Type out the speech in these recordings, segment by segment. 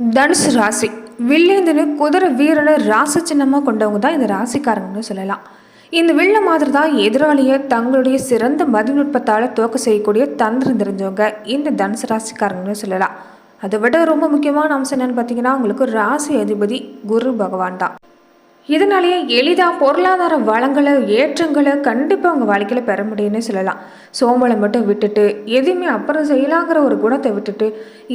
தனுசு ராசி. வில்லேந்தின்னு குதிரை வீரனை ராசி சின்னமாக கொண்டவங்க தான் இந்த ராசிக்காரங்கன்னு சொல்லலாம். இந்த வில்ல மாதிரி தான் எதிராளியை தங்களுடைய சிறந்த மதிநுட்பத்தால் துவக்க செய்யக்கூடிய தந்திரம் தெரிஞ்சவங்க இந்த தனுசு ராசிக்காரங்கன்னு சொல்லலாம். அதை விட ரொம்ப முக்கியமான அம்சம் என்னன்னு பார்த்தீங்கன்னா உங்களுக்கு ராசி அதிபதி குரு பகவான் தான். இதனாலேயே எளிதாக பொருளாதார வளங்களை ஏற்றங்களை கண்டிப்பாக உங்கள் வாழ்க்கையில் பெற முடியும்னு சொல்லலாம். சோம்பலை மட்டும் விட்டுட்டு எதுவுமே அப்புறம் செய்யலாங்கிற ஒரு குணத்தை விட்டுட்டு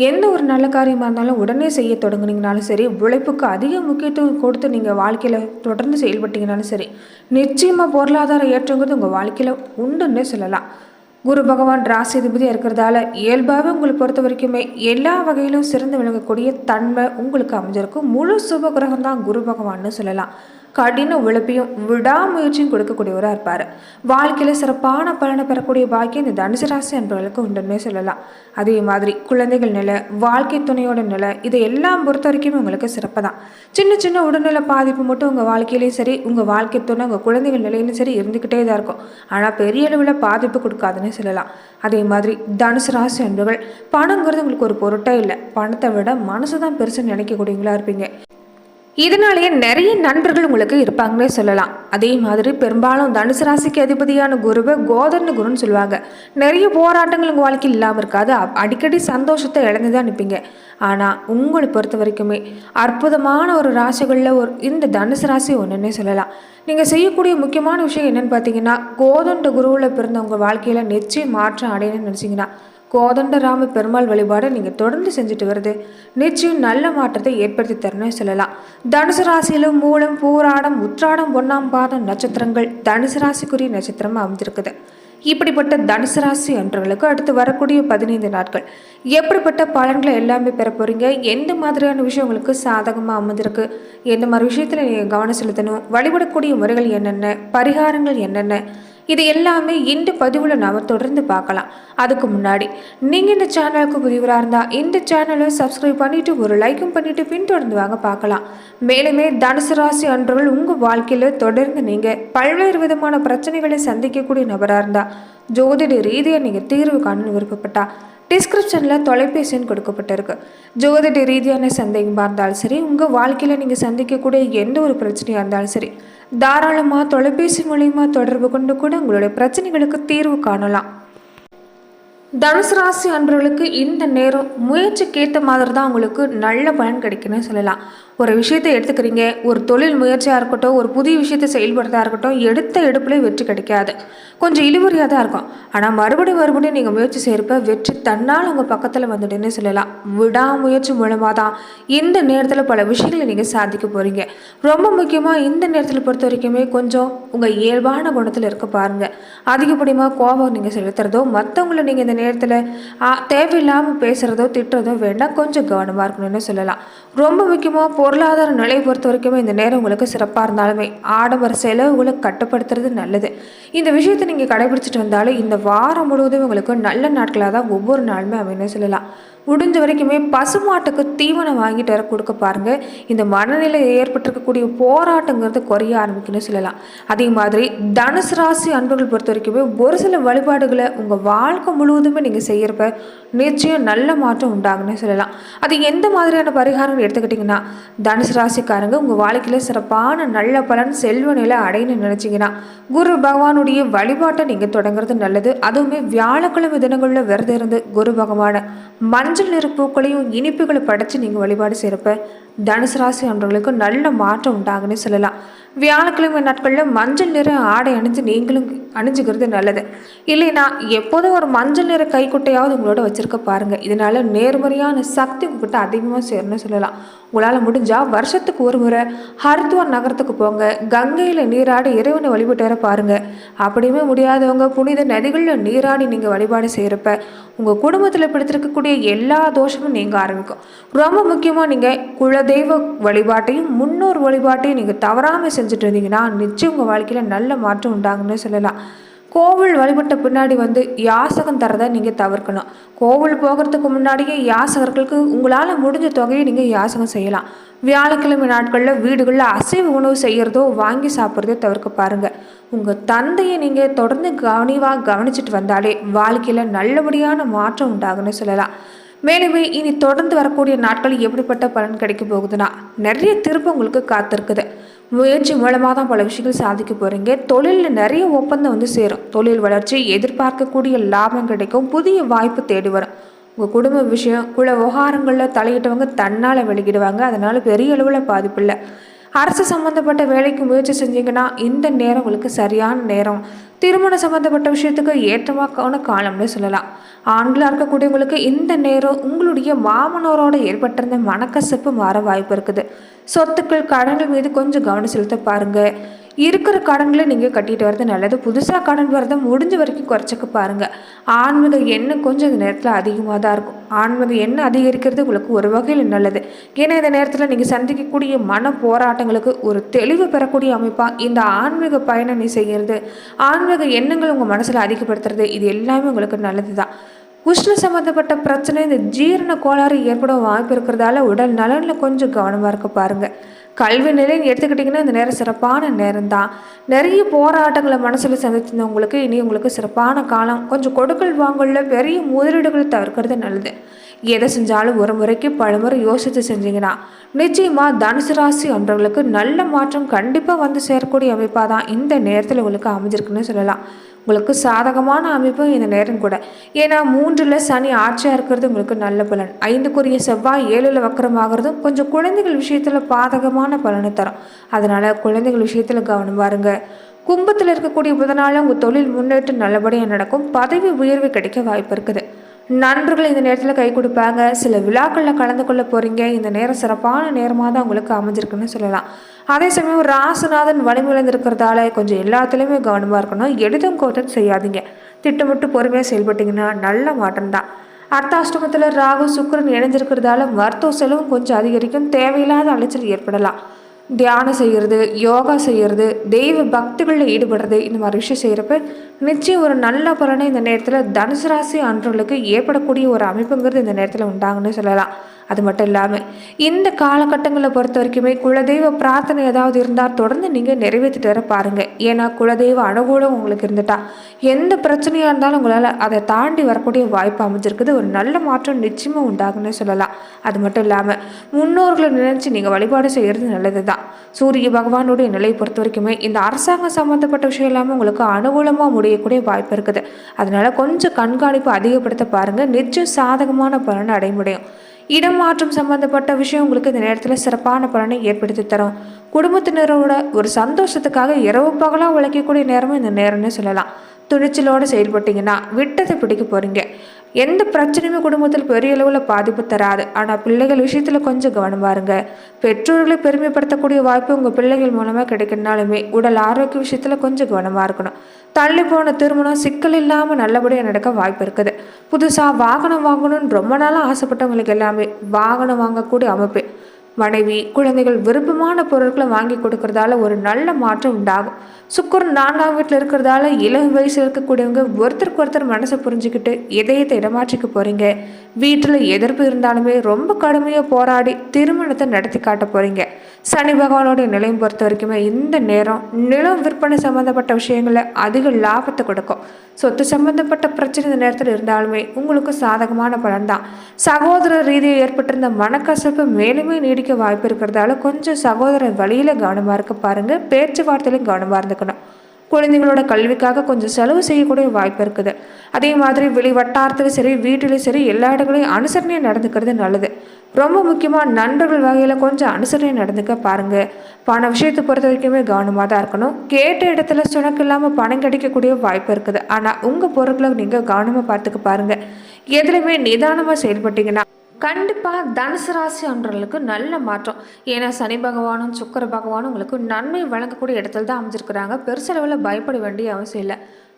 எந்த ஒரு நல்ல காரியமாக இருந்தாலும் உடனே செய்ய தொடங்குனீங்கனாலும் சரி உழைப்புக்கு அதிக முக்கியத்துவம் கொடுத்து நீங்கள் வாழ்க்கையில் தொடர்ந்து செயல்பட்டீங்கனாலும் சரி நிச்சயமாக பொருளாதார ஏற்றங்கிறது உங்கள் வாழ்க்கையில் உண்டுன்னே சொல்லலாம். குரு பகவான் ராசிதிபதியாக இருக்கிறதால இயல்பாகவே உங்களை பொறுத்த வரைக்குமே எல்லா வகையிலும் சிறந்து விளங்கக்கூடிய தன்மை உங்களுக்கு அமைஞ்சிருக்கும். முழு சுப கிரகம் தான் குரு பகவான்னு சொல்லலாம். கடின உழைப்பையும் விடாமுயற்சியும் கொடுக்கக்கூடியவராக இருப்பார். வாழ்க்கையில் சிறப்பான பலனை பெறக்கூடிய பாக்கியம் இந்த தனுசு ராசி என்பவர்களுக்கு உண்டுன்னே சொல்லலாம். அதே மாதிரி குழந்தைகள் நிலை வாழ்க்கை துணையோட நிலை இதை எல்லாம் பொறுத்த வரைக்கும் உங்களுக்கு சிறப்பு தான் சின்ன சின்ன உடல்நல பாதிப்பு மட்டும் உங்கள் வாழ்க்கையிலையும் சரி உங்கள் வாழ்க்கை துணை உங்கள் குழந்தைகள் நிலையிலும் சரி இருந்துக்கிட்டே தான் இருக்கும். ஆனால் பெரிய அளவில் பாதிப்பு கொடுக்காதுன்னு சொல்லலாம். அதே மாதிரி தனுசு ராசி அன்புகள் பணங்கிறது உங்களுக்கு ஒரு பொருட்டே இல்லை. பணத்தை விட மனசு தான் பெருசுன்னு நினைக்கக்கூடியவங்களா இருப்பீங்க. இதனாலேயே நிறைய நண்பர்கள் உங்களுக்கு இருப்பாங்கன்னே சொல்லலாம். அதே மாதிரி பெரும்பாலும் தனுசு ராசிக்கு அதிபதியான குருவை கோதர்னு குருன்னு சொல்லுவாங்க. நிறைய போராட்டங்கள் உங்கள் வாழ்க்கையில் இல்லாமல் இருக்காது. அடிக்கடி சந்தோஷத்தை இழந்து தான் நிற்பீங்க ஆனால் உங்களை பொறுத்த வரைக்குமே அற்புதமான ஒரு ராசிகளில் ஒரு இந்த தனுசு ராசி ஒன்றுன்னே சொல்லலாம். நீங்கள் செய்யக்கூடிய முக்கியமான விஷயம் என்னன்னு பார்த்தீங்கன்னா கோதண்ட குருவில் பிறந்த உங்கள் வாழ்க்கையில் நிச்சயம் மாற்றம் அடையணும்னு நினச்சிங்கன்னா கோதண்டராம பெருமாள் வழிபாடை நீங்கள் தொடர்ந்து செஞ்சுட்டு வருது. நிச்சயம் நல்ல மாற்றத்தை ஏற்படுத்தி தரணும்னு சொல்லலாம். தனுசு ராசியில் மூலம் பூராடம் உற்றாடம் ஒன்றாம் பாதம் நட்சத்திரங்கள் தனுசு ராசிக்குரிய நட்சத்திரமாக அமைஞ்சிருக்குது இப்படிப்பட்ட தனுசு ராசி அன்றவர்களுக்கு அடுத்து வரக்கூடிய பதினைந்து நாட்கள். எப்படிப்பட்ட பலன்களை எல்லாமே பெற போகிறீங்க எந்த மாதிரியான விஷயம் உங்களுக்கு சாதகமாக அமைஞ்சிருக்கு எந்த மாதிரி விஷயத்தில் நீங்கள் கவனம் செலுத்தணும்? வழிபடக்கூடிய முறைகள் என்னென்ன? பரிகாரங்கள் என்னென்ன? இது எல்லாமே இந்த பதிவில் நாம் தொடர்ந்து பார்க்கலாம். அதுக்கு முன்னாடி நீங்கள் இந்த சேனலுக்கு புதிவராக இருந்தால் இந்த சேனலை சப்ஸ்கிரைப் பண்ணிவிட்டு ஒரு லைக்கும் பண்ணிவிட்டு பின்தொடர்ந்து வாங்க பார்க்கலாம். மேலுமே தனுசு ராசி அன்றவர்கள் உங்கள் வாழ்க்கையில் தொடர்ந்து நீங்கள் பல்வேறு விதமான பிரச்சனைகளை சந்திக்கக்கூடிய நபராக இருந்தால் ஜோதிட ரீதியாக நீங்கள் தீர்வு காணணும்னு விருப்பப்பட்டா டிஸ்கிரிப்ஷனில் தொலைபேசின்னு கொடுக்கப்பட்டிருக்கு. ஜோதிட ரீதியான சந்தேகமாக இருந்தாலும் சரி உங்கள் வாழ்க்கையில் நீங்கள் சந்திக்கக்கூடிய எந்த ஒரு பிரச்சனையாக இருந்தாலும் சரி தாராளமாக தொலைபேசி மூலிமா தொடர்பு கொண்டு கூட உங்களுடைய பிரச்சனைகளுக்கு தீர்வு காணலாம். தனுசு ராசி அன்பர்களுக்கு இந்த நேரம் முயற்சிக்கு ஏற்ற மாதிரி தான் உங்களுக்கு நல்ல பலன் கிடைக்குன்னு சொல்லலாம். ஒரு விஷயத்தை எடுத்துக்கிறீங்க ஒரு தொழில் முயற்சியாக இருக்கட்டும் ஒரு புதிய விஷயத்தை செயல்படுறதா இருக்கட்டும் எடுத்த எடுப்புலேயே வெற்றி கிடைக்காது. கொஞ்சம் இழுவறியாக தான் இருக்கும். ஆனால் மறுபடியும் மறுபடியும் நீங்கள் முயற்சி செய்கிறப்ப வெற்றி தன்னால் உங்கள் பக்கத்தில் வந்துடுன்னு சொல்லலாம். விடாமுயற்சி மூலமாக தான் இந்த நேரத்தில் பல விஷயங்களை நீங்கள் சாதிக்க போகிறீங்க ரொம்ப முக்கியமாக இந்த நேரத்தில் பொறுத்த வரைக்குமே கொஞ்சம் உங்கள் இயல்பான குணத்தில் இருக்க பாருங்கள் அதிகப்படியமாக கோபம் நீங்கள் செலுத்துறதோ மற்றவங்கள நீங்கள் இந்த நேரத்தில் தேவையில்லாமல் பேசுகிறதோ திட்டுறதோ வேண்டாம் கொஞ்சம் கவனமாக இருக்கணும்னு சொல்லலாம். ரொம்ப முக்கியமாக பொருளாதார நிலை பொறுத்த வரைக்குமே இந்த நேரம் உங்களுக்கு சிறப்பாக இருந்தாலுமே ஆடம்பர செலவுகளை கட்டுப்படுத்துறது நல்லது. இந்த விஷயத்தை நீங்கள் கடைபிடிச்சிட்டு வந்தாலும் இந்த வாரம் முழுவதும் உங்களுக்கு நல்ல நாட்களாக தான் ஒவ்வொரு நாளுமே அப்படின்னு சொல்லலாம். முடிஞ்ச வரைக்குமே பசுமாட்டுக்கு தீவனம் வாங்கிட்டு வர கொடுக்க பாருங்கள் இந்த மனநிலை ஏற்பட்டிருக்கக்கூடிய போராட்டங்கிறது குறைய ஆரம்பிக்குன்னு சொல்லலாம். அதே மாதிரி தனுசு ராசி அன்புகள் பொறுத்த வரைக்குமே ஒரு சில வழிபாடுகளை உங்கள் வாழ்க்கை முழுவதுமே நீங்கள் செய்கிறப்ப நிச்சயம் நல்ல மாற்றம் உண்டாகுன்னு சொல்லலாம். அது எந்த மாதிரியான பரிகாரம் எடுத்துக்கிட்டிங்கன்னா தனுசு ராசிக்காரங்க உங்கள் வாழ்க்கையில் சிறப்பான நல்ல பலன் செல்வ நிலை அடையணும்னு நினச்சிங்கன்னா குரு பகவானுடைய வழிபாட்டை நீங்கள் தொடங்குறது நல்லது. அதுவுமே வியாழக்கிழமை தினங்களில் விரதம் இருந்து குரு பகவானை மஞ்சள் நிற பூக்களையும் இனிப்புகளை படைச்சு நீங்கள் வழிபாடு செய்கிறப்ப தனுசு ராசி அன்றவர்களுக்கு நல்ல மாற்றம் உண்டாகுன்னு சொல்லலாம். வியாழக்கிழமை நாட்களில் மஞ்சள் நிற ஆடை அணிஞ்சு நீங்களும் அணிஞ்சுக்கிறது நல்லது. இல்லைன்னா எப்போதும் ஒரு மஞ்சள் நிற கைக்குட்டையாவது உங்களோட வச்சுருக்க பாருங்கள் இதனால் நேர்மறையான சக்தி உங்ககிட்ட அதிகமாக சேரணும்னு சொல்லலாம். உங்களால் முடிஞ்சால் வருஷத்துக்கு ஒரு முறை ஹரித்வார் நகரத்துக்கு போங்க. கங்கையில் நீராடி இறைவனை வழிபட்டு வர பாருங்கள் அப்படியுமே முடியாதவங்க புனித நதிகளில் நீராடி நீங்கள் வழிபாடு செய்கிறப்ப உங்கள் குடும்பத்தில் பிடித்திருக்கக்கூடிய எல்லா தோஷமும் நீங்கள் ஆரம்பிக்கும். ரொம்ப முக்கியமாக நீங்கள் குலதெய்வ வழிபாட்டையும் முன்னோர் வழிபாட்டையும் நீங்கள் தவறாமல் செஞ்சுட்டு இருந்தீங்கன்னா நிச்சயம் உங்கள் வாழ்க்கையில் நல்ல மாற்றம் உண்டாகுன்னு சொல்லலாம். கோவில் வழிபட்ட பின்னாடி வந்து யாசகம் தரதை நீங்கள் தவிர்க்கணும். கோவில் போகிறதுக்கு முன்னாடியே யாசகர்களுக்கு உங்களால் முடிஞ்ச தொகையை நீங்கள் யாசகம் செய்யலாம். வியாழக்கிழமை நாட்களில் வீடுகளில் அசைவ உணவு செய்கிறதோ வாங்கி சாப்பிட்றதோ தவிர்க்க பாருங்கள் உங்கள் தந்தையை நீங்கள் தொடர்ந்து கவனிவாக கவனிச்சிட்டு வந்தாலே வாழ்க்கையில் நல்லபடியான மாற்றம் உண்டாகுன்னு சொல்லலாம். மேலுமே இனி தொடர்ந்து வரக்கூடிய நாட்கள் எப்படிப்பட்ட பலன் கிடைக்க போகுதுன்னா நிறைய திருப்பம் உங்களுக்கு காத்திருக்குது. முயற்சி மூலமாக தான் பல விஷயங்கள் சாதிக்க போகிறீங்க தொழிலில் நிறைய ஒப்பந்தம் வந்து சேரும். தொழில் வளர்ச்சி எதிர்பார்க்கக்கூடிய லாபம் கிடைக்கும் புதிய வாய்ப்பு தேடி வரும். உங்கள் குடும்ப விஷயம் குல விவகாரங்களில் தலையிட்டவங்க தன்னால் வெளியிடுவாங்க. அதனால் பெரிய அளவில் பாதிப்பு இல்லை. அரசு சம்மந்தப்பட்ட வேலைக்கு முயற்சி செஞ்சீங்கன்னா இந்த நேரம் உங்களுக்கு சரியான நேரம். திருமணம் சம்மந்தப்பட்ட விஷயத்துக்கு ஏற்றமாக்கான காலம்னு சொல்லலாம். ஆண்களாக இருக்கக்கூடியவங்களுக்கு இந்த நேரம் உங்களுடைய மாமனோரோடு ஏற்பட்டிருந்த மனக்கசப்பு மாற வாய்ப்பு இருக்குது. சொத்துக்கள் கடன்கள் மீது கொஞ்சம் கவனம் செலுத்த பாருங்கள் இருக்கிற கடன்களை நீங்கள் கட்டிட்டு வரது நல்லது. புதுசாக கடன் வரதை முடிஞ்ச வரைக்கும் குறைச்சிக்க பாருங்கள் ஆன்மீக எண்ணம் கொஞ்சம் இந்த நேரத்தில் அதிகமாக தான் இருக்கும். ஆன்மீக எண்ணம் அதிகரிக்கிறது உங்களுக்கு ஒரு வகையில் நல்லது. ஏன்னா இந்த நேரத்தில் நீங்கள் சந்திக்கக்கூடிய மன போராட்டங்களுக்கு ஒரு தெளிவு பெறக்கூடிய அமைப்பாக இந்த ஆன்மீக பயணம் நீ செய்கிறது ஆன்மீக எண்ணங்கள் உங்கள் மனசில் அதிகப்படுத்துறது இது எல்லாமே உங்களுக்கு நல்லது தான் உஷ்ண சம்மந்தப்பட்ட பிரச்சனை இந்த ஜீரண கோளாறு ஏற்பட வாய்ப்பு இருக்கிறதால உடல் நலனில் கொஞ்சம் கவனமாக இருக்க பாருங்கள் கல்வி நிலைன்னு எடுத்துக்கிட்டிங்கன்னா இந்த நேரம் சிறப்பான நேரம் தான் நிறைய போராட்டங்களை மனசில் சந்திச்சிருந்தவங்களுக்கு இனி உங்களுக்கு சிறப்பான காலம். கொஞ்சம் கொடுக்கல் வாங்கல பெரிய முதலீடுகளை தவிர்க்கிறது நல்லது. எதை செஞ்சாலும் ஒரு முறைக்கு பலமுறை யோசித்து செஞ்சீங்கன்னா நிச்சயமாக தனுசு ராசி அன்றவர்களுக்கு நல்ல மாற்றம் கண்டிப்பாக வந்து சேரக்கூடிய அமைப்பாக தான் இந்த நேரத்தில் உங்களுக்கு அமைஞ்சிருக்குன்னு சொல்லலாம். உங்களுக்கு சாதகமான அமைப்பும் இந்த நேரம் கூட. ஏன்னா மூன்றில் சனி ஆட்சியாக இருக்கிறது உங்களுக்கு நல்ல பலன். ஐந்துக்குரிய செவ்வாய் ஏழில் வக்கரமாகிறதும் கொஞ்சம் குழந்தைகள் விஷயத்தில் பாதகமான பலனை தரும். அதனால் குழந்தைகள் விஷயத்தில் கவனம் பாருங்க. கும்பத்தில் இருக்கக்கூடிய புதனால உங்கள் தொழில் முன்னேற்றம் நல்லபடியாக நடக்கும். பதவி உயர்வு கிடைக்க வாய்ப்பு இருக்குது. நண்பர்கள் இந்த நேரத்தில் கை கொடுப்பாங்க. சில விழாக்களில் கலந்து கொள்ள போகிறீங்க இந்த நேரம் சிறப்பான நேரமாக தான் உங்களுக்கு அமைஞ்சிருக்குன்னு சொல்லலாம். அதே சமயம் ராசநாதன் வலிமிழந்திருக்கிறதால கொஞ்சம் எல்லாத்துலேயுமே கவனமாக இருக்கணும். எடுத்தும் கோட்டம் செய்யாதீங்க. திட்டமிட்டு பொறுமையாக செயல்பட்டிங்கன்னா நல்ல மாற்றம் தான். அர்த்தாஷ்டமத்தில் ராகு சுக்கரன் இணைஞ்சிருக்கிறதால மருத்துவ செலவும் கொஞ்சம் அதிகரிக்கும். தேவையில்லாத அலைச்சல் ஏற்படலாம். தியானம் செய்கிறது யோகா செய்கிறது தெய்வ பக்திகளில் ஈடுபடுறது இந்த மாதிரி விஷயம் செய்கிறப்ப நிச்சயம் ஒரு நல்ல பலனை இந்த நேரத்தில் தனுசு ராசி அன்றவர்களுக்கு ஏற்படக்கூடிய ஒரு அமைப்புங்கிறது இந்த நேரத்தில் உண்டாங்கன்னு சொல்லலாம். அது மட்டும் இல்லாமல் இந்த காலகட்டங்களை பொறுத்த வரைக்குமே குலதெய்வ பிரார்த்தனை ஏதாவது இருந்தால் தொடர்ந்து நீங்கள் நிறைவேற்றிட்டு வர பாருங்கள் ஏன்னா குலதெய்வ அனுகூலம் உங்களுக்கு இருந்துட்டா எந்த பிரச்சனையாக இருந்தாலும் உங்களால் அதை தாண்டி வரக்கூடிய வாய்ப்பு அமைஞ்சிருக்குது. ஒரு நல்ல மாற்றம் நிச்சயமாக உண்டாகுன்னு சொல்லலாம். அது மட்டும் இல்லாமல் முன்னோர்களை நினைச்சு நீங்கள் வழிபாடு செய்கிறது நல்லது தான் சூரிய பகவானுடைய நிலையை பொறுத்த வரைக்குமே இந்த அரசாங்கம் சம்மந்தப்பட்ட விஷயம் இல்லாமல் உங்களுக்கு அனுகூலமாக முடியக்கூடிய வாய்ப்பு இருக்குது. அதனால கொஞ்சம் கண்காணிப்பு அதிகப்படுத்த பாருங்கள் நிச்சயம் சாதகமான பலனை அடைய முடியும். இடம் மாற்றம் சம்பந்தப்பட்ட விஷயம் உங்களுக்கு இந்த நேரத்தில் சிறப்பான பலனை ஏற்படுத்தி தரும். குடும்பத்தினரோட ஒரு சந்தோஷத்துக்காக இரவு பகலாக உழைக்கக்கூடிய நேரமும் இந்த நேரம்னு சொல்லலாம். துணிச்சலோடு செயல்பட்டீங்கன்னா விட்டதை பிடிக்க போகிறீங்க எந்த பிரச்சனையுமே குடும்பத்தில் பெரிய அளவில் பாதிப்பு தராது. ஆனால் பிள்ளைகள் விஷயத்தில் கொஞ்சம் கவனம் பாருங்க. பெற்றோர்களை பெருமைப்படுத்தக்கூடிய வாய்ப்பு உங்கள் பிள்ளைகள் மூலமாக கிடைக்கிறனாலுமே உடல் ஆரோக்கிய விஷயத்தில் கொஞ்சம் கவனமாக இருக்கணும். தள்ளி போன திருமணம் சிக்கல் இல்லாமல் நல்லபடியாக நடக்க வாய்ப்பு இருக்குது. புதுசாக வாகனம் வாங்கணும்னு ரொம்ப நாளாக ஆசைப்பட்டவங்களுக்கு எல்லாமே வாகனம் வாங்கக்கூடிய அமைப்பு. மனைவி குழந்தைகள் விருப்பமான பொருட்களை வாங்கி கொடுக்கறதால ஒரு நல்ல மாற்றம் உண்டாகும். சுக்கரன் நான்காம் வீட்டில் இருக்கிறதால இளம் வயசில் இருக்கக்கூடியவங்க ஒருத்தருக்கு ஒருத்தர் மனசை புரிஞ்சுக்கிட்டு இதயத்தை இடமாற்றிக்க போகிறீங்க வீட்டில் எதிர்ப்பு இருந்தாலுமே ரொம்ப கடுமையாக போராடி திருமணத்தை நடத்தி காட்ட போகிறீங்க சனி பகவானுடைய நிலையம் பொறுத்த வரைக்குமே இந்த நேரம் நிலம் விற்பனை சம்மந்தப்பட்ட விஷயங்களை அதிக லாபத்தை கொடுக்கும். சொத்து சம்பந்தப்பட்ட பிரச்சனை இந்த நேரத்தில் இருந்தாலுமே உங்களுக்கு சாதகமான பலன் தான். சகோதர ரீதியாக ஏற்பட்டிருந்த மனக்கசப்பு மேலுமே நீடிக்க வாய்ப்பு இருக்கிறதால கொஞ்சம் சகோதர வழியில் கவனமாக இருக்க பாருங்கள் பேச்சுவார்த்தையிலும் கவனமாக இருந்துக்கணும். குழந்தைங்களோட கல்விக்காக கொஞ்சம் செலவு செய்யக்கூடிய வாய்ப்பு இருக்குது. அதே மாதிரி வெளி வட்டாரத்துலையும் சரி வீட்டிலையும் சரி எல்லா இடங்களையும் அனுசரணையாக நடந்துக்கிறது நல்லது. ரொம்ப முக்கியமாக நண்பர்கள் வகையில் கொஞ்சம் அனுசரணை நடந்துக்க பாருங்கள் பண விஷயத்தை பொறுத்த வரைக்குமே கவனமாக தான் இருக்கணும். கேட்ட இடத்துல சுணக்கு இல்லாமல் பணம் கிடைக்கக்கூடிய வாய்ப்பு இருக்குது. ஆனால் உங்கள் பொருட்களை நீங்கள் கவனமாக பார்த்துக்க பாருங்கள் எதுலையுமே நிதானமாக செயல்பட்டீங்கன்னா கண்டிப்பாக தனுசு ராசி அன்றவர்களுக்கு நல்ல மாற்றம். ஏன்னா சனி பகவானும் சுக்கர பகவானும் உங்களுக்கு நன்மை வழங்கக்கூடிய இடத்துல தான் அமைஞ்சிருக்கிறாங்க. பெருசளவில் பயப்பட வேண்டிய அவசியம் இல்லை.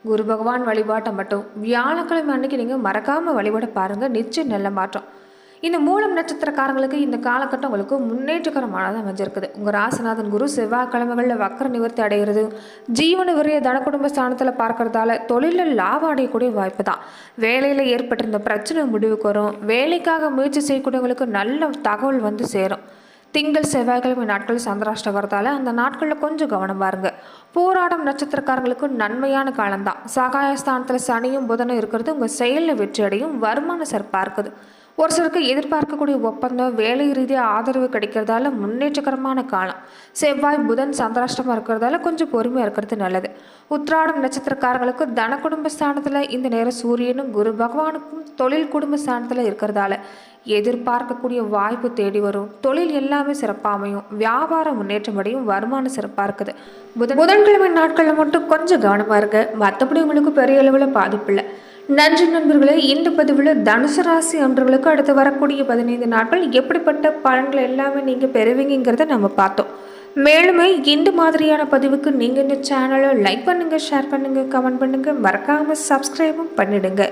குரு பகவான் வழிபாட்டை மட்டும் வியாழக்கிழமை அன்னைக்கு நீங்கள் மறக்காமல் வழிபாட பாருங்கள் நிச்சயம் நல்ல மாற்றம். இந்த மூலம் நட்சத்திரக்காரங்களுக்கு இந்த காலகட்டம் உங்களுக்கு முன்னேற்றகரமானதாக அமைஞ்சிருக்குது. உங்கள் ராசிநாதன் குரு செவ்வாய்க்கிழமைகளில் வக்கர நிவர்த்தி அடைகிறது. ஜீவன விரிய தன குடும்ப ஸ்தானத்தில் பார்க்கறதால தொழிலில் லாபம் அடையக்கூடிய வாய்ப்பு தான் வேலையில் ஏற்பட்டிருந்த பிரச்சனை முடிவுக்கு வரும். வேலைக்காக முயற்சி செய்யக்கூடியவங்களுக்கு நல்ல தகவல் வந்து சேரும். திங்கள் செவ்வாய்க்கிழமை நாட்கள் சந்திராஷ்ட வரதால அந்த நாட்களில் கொஞ்சம் கவனம் பாருங்க போராடம் நட்சத்திரக்காரங்களுக்கு நன்மையான காலம்தான். சகாயஸ்தானத்தில் சனியும் புதனும் இருக்கிறது. உங்கள் செயலில் வெற்றி அடையும் வருமான சிறப்பாக இருக்குது. ஒரு சிலருக்கு எதிர்பார்க்கக்கூடிய ஒப்பந்தம் வேலை ரீதியாக ஆதரவு கிடைக்கிறதால முன்னேற்றகரமான காலம். செவ்வாய் புதன் சந்திராஷ்டமாக இருக்கிறதால கொஞ்சம் பொறுமையாக இருக்கிறது நல்லது. உத்ராடம் நட்சத்திரக்காரங்களுக்கு தன குடும்ப ஸ்தானத்தில் இந்த நேரம் சூரியனும் குரு பகவானுக்கும் தொழில் குடும்ப ஸ்தானத்தில் இருக்கிறதால எதிர்பார்க்கக்கூடிய வாய்ப்பு தேடி வரும். தொழில் எல்லாமே சிறப்பாக அமையும். வியாபார முன்னேற்றம் அடையும். வருமானம் சிறப்பாக இருக்குது. புதன் புதன்கிழமை நாட்களில் மட்டும் கொஞ்சம் கவனமாக இருங்க. மற்றபடி உங்களுக்கு பெரிய அளவில் பாதிப்பு இல்லை. நன்றி நண்பர்களே இந்த பதிவில் தனுசு ராசி அன்றவர்களுக்கு அடுத்து வரக்கூடிய பதினைந்து நாட்கள் எப்படிப்பட்ட பலன்கள் எல்லாமே நீங்கள் பெறுவீங்கிறத நம்ம பார்த்தோம். மேலுமே இந்த மாதிரியான பதிவுக்கு நீங்கள் இந்த சேனலை லைக் பண்ணுங்கள் ஷேர் பண்ணுங்கள் கமெண்ட் பண்ணுங்கள் மறக்காமல் சப்ஸ்கிரைபும் பண்ணிடுங்க.